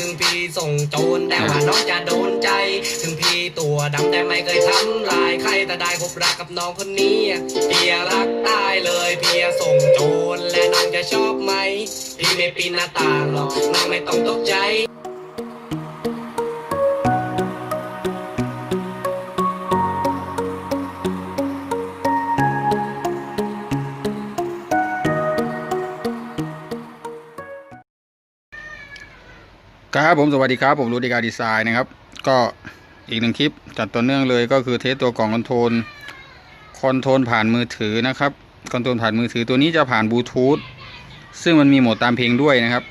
ถึงพี่ส่งโจรแต่ว่าน้องจะโดนใจ ถึงพี่ตัวดำแต่ไม่เคยทำลายใครแต่ได้พบรักกับน้องคนนี้เพียรักตายเลยเพียส่งโจรและน้องจะชอบไหมพี่ไม่ปีนหน้าต่างหรอกน้องไม่ต้องตกใจ ครับผมสวัสดีครับ ผมรูดิกาดีไซน์นะครับ ก็อีกหนึ่งคลิปจัดต่อเนื่องเลยก็คือเทสตัวกล่องคอนโทรลคอนโทรลผ่านมือถือนะครับคอนโทรลผ่านมือถือตัวนี้จะผ่านบลูทูธซึ่งมันมีโหมดตามเพลงด้วยนะครับ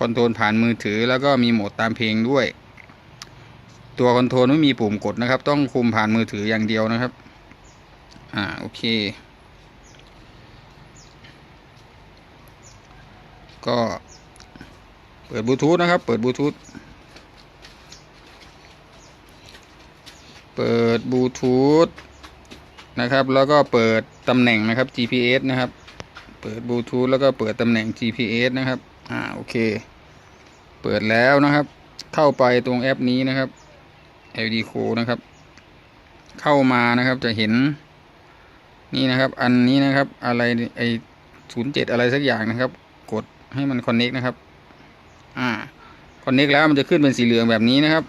คอนโทรลผ่านมือถือแล้วก็มีโหมดตามเพลงด้วย ตัวคอนโทรลไม่มีปุ่มกดนะครับ ต้องคุมผ่านมือถืออย่างเดียวนะครับ อ่าโอเค ก็ เปิดบลูทูธนะครับ เปิดบลูทูธ เปิดบลูทูธนะครับ แล้วก็เปิดตำแหน่งนะครับ GPS นะครับ เปิดบลูทูธแล้วก็เปิดตำแหน่ง GPS นะครับ อ่า โอเค เปิดแล้วนะครับ เข้าไปตรงแอปนี้นะครับ LED Co นะครับ เข้ามานะครับ จะเห็น นี่นะครับ อันนี้นะครับ อะไรไอศูนย์เจ็ดอะไรสักอย่างนะครับ กดให้มันคอนเน็กนะครับ อ่าคอนเน็กแล้วมันจะขึ้นเป็นสีเหลืองแบบนี้นะครับ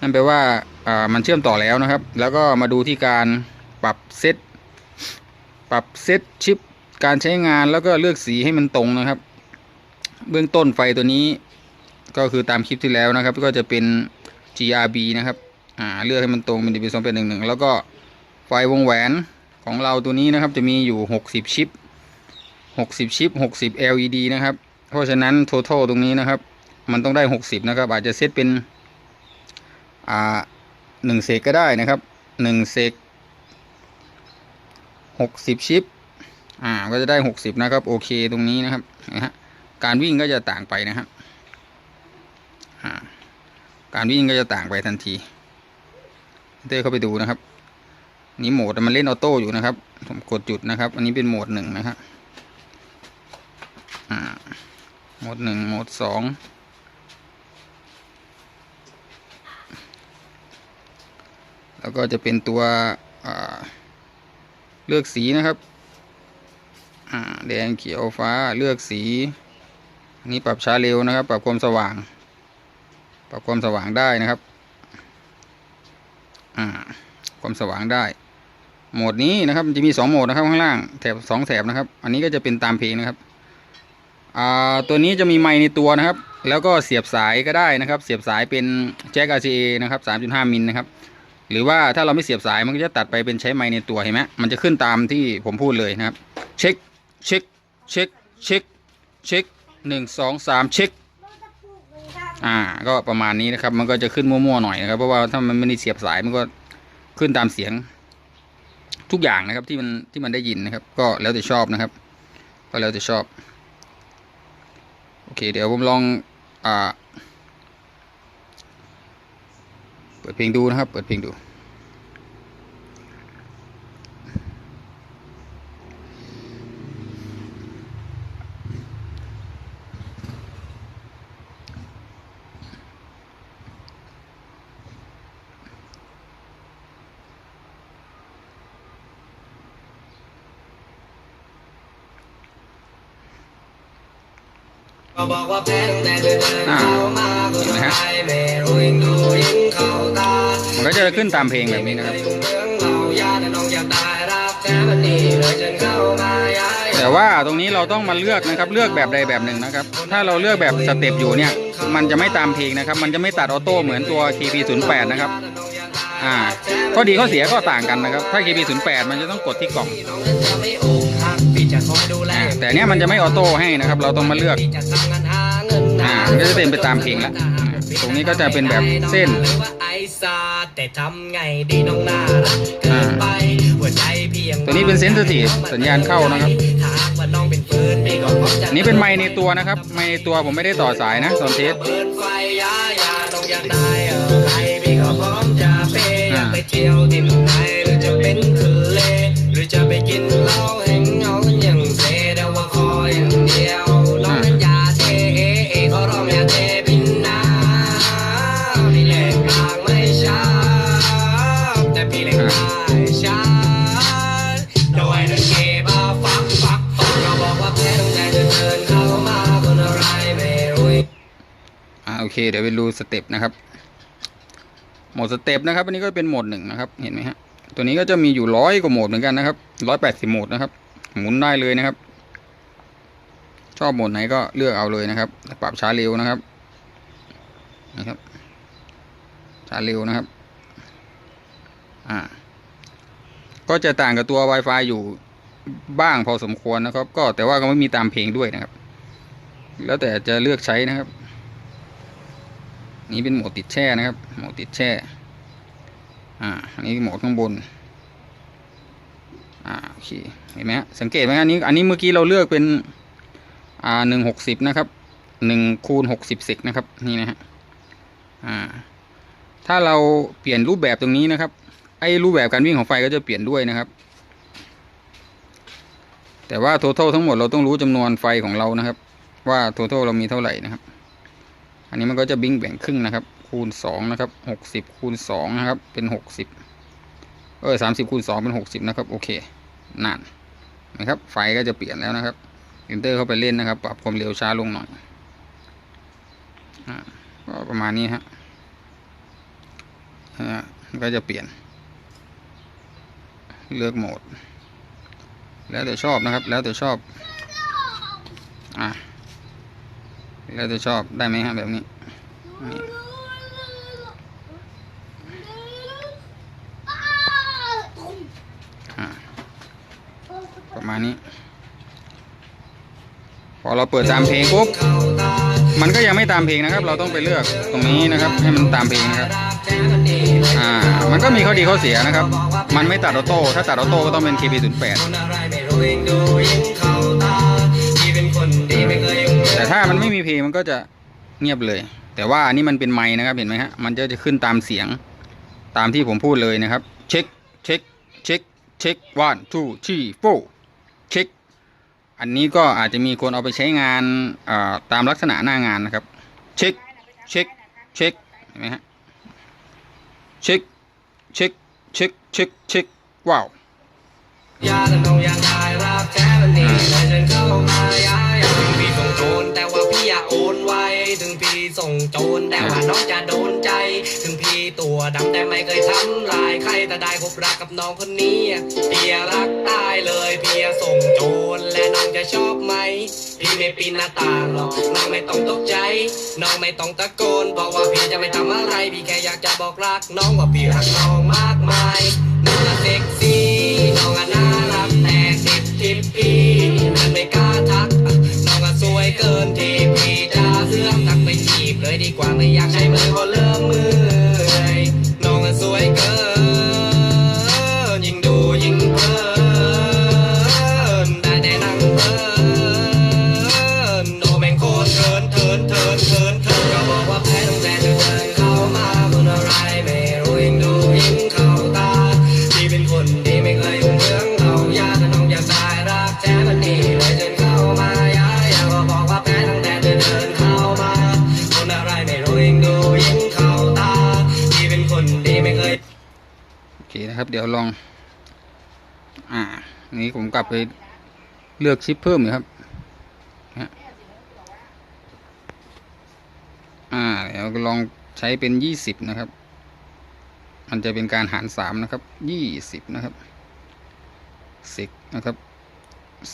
นั่นแปลว่าอ่ามันเชื่อมต่อแล้วนะครับ แล้วก็มาดูที่การปรับเซตปรับเซตชิปการใช้งานแล้วก็เลือกสีให้มันตรงนะครับ เบื้องต้นไฟตัวนี้ก็คือตามคลิปที่แล้วนะครับ ก็จะเป็น GRB นะครับอ่าเลือกให้มันตรงเป็น DB 2เป็น11แล้วก็ไฟวงแหวนของเราตัวนี้นะครับ จะมีอยู่ 60 ชิป 60 ชิป 60 LED นะครับ เพราะฉะนั้น total ตรงนี้นะครับ มันต้องได้60นะครับ อาจจะเซตเป็น อ่าหนึ่งเซกก็ได้นะครับหนึ่งเซกหกสิบชิปอ่าก็จะได้60นะครับ โอเคตรงนี้นะครับนะฮะการวิ่งก็จะต่างไปนะครับอ่าการวิ่งก็จะต่างไปทันทีเต้เข้าไปดูนะครับ นี่โหมดมันเล่นออโต้อยู่นะครับ ผมกดจุดนะครับ อันนี้เป็นโหมดหนึ่งนะครับอ่า โหมดหนึ่งโหมดสองแล้วก็จะเป็นตัวเลือกสีนะครับแดงเขียวฟ้าเลือกสีอันนี้ปรับช้าเร็วนะครับ ปรับความสว่าง ปรับความสว่างได้นะครับความสว่างได้โหมดนี้นะครับมันจะมีสองโหมดนะครับข้างล่างแถบสองแถบนะครับ อันนี้ก็จะเป็นตามเพลงนะครับ ตัวนี้จะมีไมค์ในตัวนะครับ แล้วก็เสียบสายก็ได้นะครับ เสียบสายเป็นแจ็ค RCA นะครับ 3.5 มิลนะครับ หรือว่าถ้าเราไม่เสียบสายมันก็จะตัดไปเป็นใช้ไมค์ในตัวเห็นไหมมันจะขึ้นตามที่ผมพูดเลยนะครับ เช็ค เช็ค เช็ค เช็ค เช็คหนึ่งสองสามเช็ค อ่า ก็ประมาณนี้นะครับ มันก็จะขึ้นมั่วๆหน่อยนะครับ เพราะว่าถ้ามันไม่ได้เสียบสายมันก็ขึ้นตามเสียง ทุกอย่างนะครับที่มันที่มันได้ยินนะครับ ก็แล้วแต่ชอบนะครับ ก็แล้วแต่ชอบ โอเคเดี๋ยวผมลองอ่าเปิดเพลงดูนะครับ เปิดเพลงดู บอกว่าแพงแต่เดินเข้ามาก็ไม่ไม่รู้ยิ่งดูยิ่งเข้าตามันก็จะขึ้นตามเพลงแบบนี้นะครับ แต่ว่าตรงนี้เราต้องมาเลือกนะครับ เลือกแบบใดแบบหนึ่งนะครับ ถ้าเราเลือกแบบสเต็ปอยู่เนี่ย มันจะไม่ตามเพลงนะครับ มันจะไม่ตัดออโต้เหมือนตัว KP08 นะครับ อ่า ข้อดีข้อเสียก็ต่างกันนะครับ ถ้า KP08 มันจะต้องกดที่กล่อง ดูแลแต่เนี้ยมันจะไม่ออโต้ให้นะครับ เราต้องมาเลือกอ่ามันก็จะเป็นไปตามเพลงละตรงนี้ก็จะเป็นแบบเส้นไอ้ซาแต่ทำไงดีน้องน่ารักเกินไปหัวนี้เป็น sensitive สัญญาณเข้านะครับถ้าหากว่าน้องเป็นปืนพี่ก็พร้อมจะอันนี้เป็นไมค์ในตัวนะครับ ไมค์ในตัวผมไม่ได้ต่อสายนะตอนเทสเปิดไฟยายาน้องอยา โอเค เดี๋ยวไปดูสเต็ปนะครับ โหมดสเต็ปนะครับ อันนี้ก็เป็นโหมดหนึ่งนะครับ เห็นไหมฮะ ตัวนี้ก็จะมีอยู่ร้อยกว่าโหมดเหมือนกันนะครับร้อยแปดสิบโหมดนะครับ หมุนได้เลยนะครับ ชอบโหมดไหนก็เลือกเอาเลยนะครับ ปรับช้าเร็วนะครับ นะครับ ช้าเร็วนะครับ อ่า ก็จะต่างกับตัว Wi-Fi อยู่บ้างพอสมควรนะครับ ก็แต่ว่าก็ไม่มีตามเพลงด้วยนะครับ แล้วแต่จะเลือกใช้นะครับ นี่เป็นโหมดติดแช่นะครับโหมดติดแช่ อ่าอันนี้โหมดข้างบน อ่าโอเคเห็นไหมฮะสังเกตไหมอันนี้อันนี้เมื่อกี้เราเลือกเป็นอ่าหนึ่งหกสิบนะครับหนึ่งคูณหกสิบเซกนะครับนี่นะฮะอ่าถ้าเราเปลี่ยนรูปแบบตรงนี้นะครับ ไอ้รูปแบบการวิ่งของไฟก็จะเปลี่ยนด้วยนะครับ แต่ว่า total ทั้งหมดเราต้องรู้จำนวนไฟของเรานะครับ ว่า total เรามีเท่าไหร่นะครับ อันนี้มันก็จะบิงแบ่งครึ่งนะครับ คูณสองนะครับหกสิบคูณสองนะครับ เป็นหกสิบเออสามสิบคูณสองเป็นหกสิบนะครับ โอเคนั่นนะครับ ไฟก็จะเปลี่ยนแล้วนะครับอินเตอร์เข้าไปเล่นนะครับ ปรับความเร็วช้าลงหน่อยอ่าก็ประมาณนี้ฮะก็จะเปลี่ยน เลือกโหมด แล้วแต่ชอบนะครับ แล้วแต่ชอบ อะ แล้วแต่ชอบได้ไหมฮะแบบนี้นี่ประมาณนี้ พอเราเปิดตามเพลงปุ๊บ มันก็ยังไม่ตามเพลงนะครับ เราต้องไปเลือกตรงนี้นะครับ ให้มันตามเพลงนะครับ อ่า มันก็มีข้อดีข้อเสียนะครับ มันไม่ตัดออโต้ ถ้าตัดออโต้ก็ต้องเป็น KB08 แต่ถ้ามันไม่มีเพลงมันก็จะเงียบเลย แต่ว่าอันนี้มันเป็นไม้นะครับ เห็นไหมฮะ มันจะจะขึ้นตามเสียง ตามที่ผมพูดเลยนะครับ เช็ค เช็ค เช็ค เช็ค one two three four เช็ค อันนี้ก็อาจจะมีคนเอาไปใช้งานาตามลักษณะหน้างานนะครับ เช็ค เช็ค เช็ค เห็นไหมฮะ เช็ค เช็ค เช็คเช็คเช็คว้าวยาและน้องยากได้รักแท้มันนี่เลยฉันเข้ามายาถึงพี่ส่งโจรแต่ว่าพี่อยาโอนไวถึงพี่ส่งโจรแต่ว่าน้องจะโดนใจ ถึงพี่ตัวดำแต่ไม่เคยทำลายใครแต่ได้พบรักกับน้องคนนี้พี่รักตายเลยพี่ส่งโจรและน้องจะชอบไหมพี่ไม่ปีนหน้าต่างหรอกน้องไม่ต้องตกใจ น้องไม่ต้องตะโกนเพราะว่าพี่จะไม่ทำอะไรพี่แค่อยากจะบอกรักน้องว่าพี่รักน้องมาก มายน้องอเซ็กซี่น้องอะน่ารักแต่ติดทิปพี่นั้นไม่กล้าทักน้องอะสวยเกินที่พี่จะเสื่อมทักไปจีบเลยดีกว่าไม่อยากใช้มือเพราเลือย เดี๋ยวลอง อ่า นี้ผมกลับไปเลือกชิปเพิ่มอยู่ครับอ่าเดี๋ยวลองใช้เป็นยี่สิบนะครับ มันจะเป็นการหารสามนะครับยี่สิบนะครับสิกนะครับ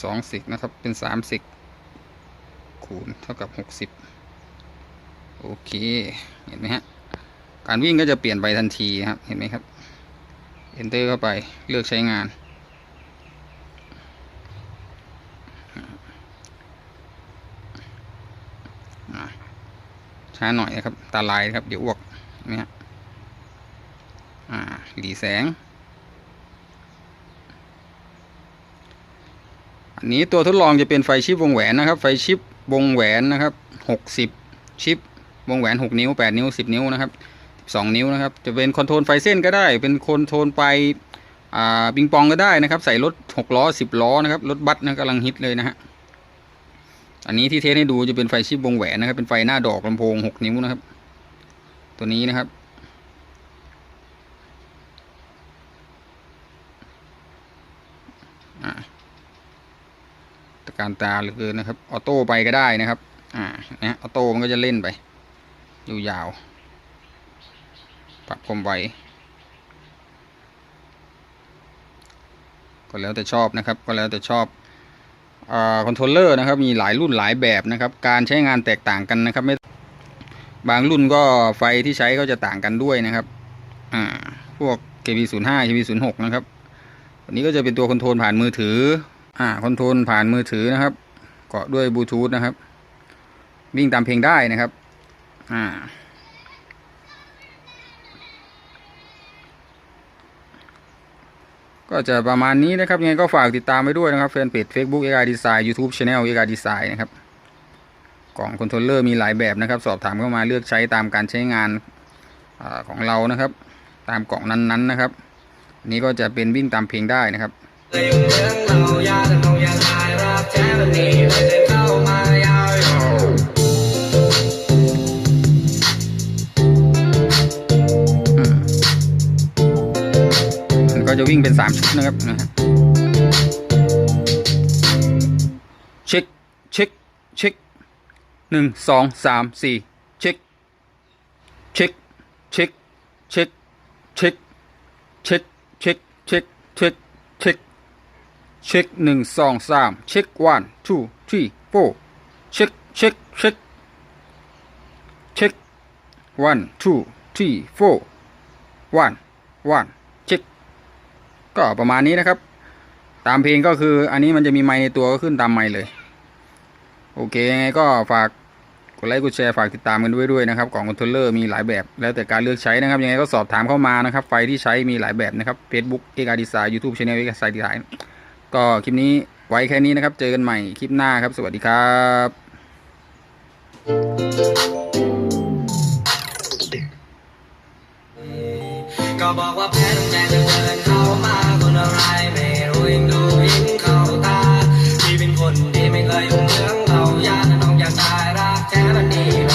สองสิกนะครับ เป็นสามสิกคูณเท่ากับหกสิบโอเค เห็นไหมฮะ การวิ่งก็จะเปลี่ยนไปทันทีครับ เห็นไหมครับ enter เข้าไปเลือกใช้งาน ช้าหน่อยนะครับ ตาลายครับ เดี๋ยวอ้วกเนไหมฮะอ่าหลีแสง อันนี้ตัวทดลองจะเป็นไฟชิปวงแหวนนะครับ ไฟชิปวงแหวนนะครับหกสิบชิปวงแหวนหกนิ้วแปดนิ้วสิบนิ้วนะครับ สองนิ้วนะครับ จะเป็นคอนโทรลไฟเส้นก็ได้ เป็นคอนโทรลไฟอ่าปิงปองก็ได้นะครับ ใส่รถหกล้อสิบล้อนะครับ รถบัสนะกำลังฮิตเลยนะฮะ อันนี้ที่เทสให้ดูจะเป็นไฟชิปวงแหวนนะครับ เป็นไฟหน้าดอกลำโพงหกนิ้วนะครับ ตัวนี้นะครับอ่าตะการตาเหลือเกินนะครับ ออโต้ไปก็ได้นะครับ อ่า นะ ออโต้มันก็จะเล่นไป อยู่ยาว ปรับความไวก็แล้วแต่ชอบนะครับ ก็แล้วแต่ชอบคอนโทรลเลอร์นะครับมีหลายรุ่นหลายแบบนะครับ การใช้งานแตกต่างกันนะครับไม่บางรุ่นก็ไฟที่ใช้ก็จะต่างกันด้วยนะครับอ่าพวก KB05 KB06 นะครับอันนี้ก็จะเป็นตัวคอนโทรลผ่านมือถืออ่าคอนโทรลผ่านมือถือนะครับเกาะด้วยบลูทูธนะครับ วิ่งตามเพลงได้นะครับ อ่า ก็จะประมาณนี้นะครับ ยังไงก็ฝากติดตามไว้ด้วยนะครับแฟนเพจ Facebook AI Design YouTube Channel AI Design นะครับกล่องคอนโทรลเลอร์มีหลายแบบนะครับ สอบถามเข้ามาเลือกใช้ตามการใช้งานอของเรานะครับ ตามกล่องนั้นๆนะครับนนี้ก็จะเป็นวิ่งตามเพลงได้นะครับ จะวิ่งเป็นสามชุดนะครับนะฮะเช็คเช็คเช็คหนึ่งสองสามสี่เช็คเช็คเช็คเช็คเช็คเช็คเช็คเช็คเช็คเช็คเช็คหนึ่งสองสามเช็ค one two three four เช็คเช็คเช็คเช็ค one two three four one one ก็ประมาณนี้นะครับ ตามเพลงก็คืออันนี้มันจะมีไมค์ในตัวก็ขึ้นตามไมค์เลย โอเคยังไงก็ฝากกดไลค์กดแชร์ฝากติดตามกันด้วยด้วยนะครับกล่องคอนโทรลเลอร์มีหลายแบบ แล้วแต่การเลือกใช้นะครับ ยังไงก็สอบถามเข้ามานะครับ ไฟที่ใช้มีหลายแบบนะครับ Facebook เอกอาดีไซน์ YouTube Channel เอกอาดีไซน์ก็คลิปนี้ไว้แค่นี้นะครับ เจอกันใหม่คลิปหน้าครับ สวัสดีครับก็บอกว่าแพ้ตั้งแต่ ไม่รู้ยิ่งดูยิ่งเข้าตา ที่เป็นคนที่ไม่เคยยุ่งเรื่องเราญาติน้องอยากตายรักแท้มันดี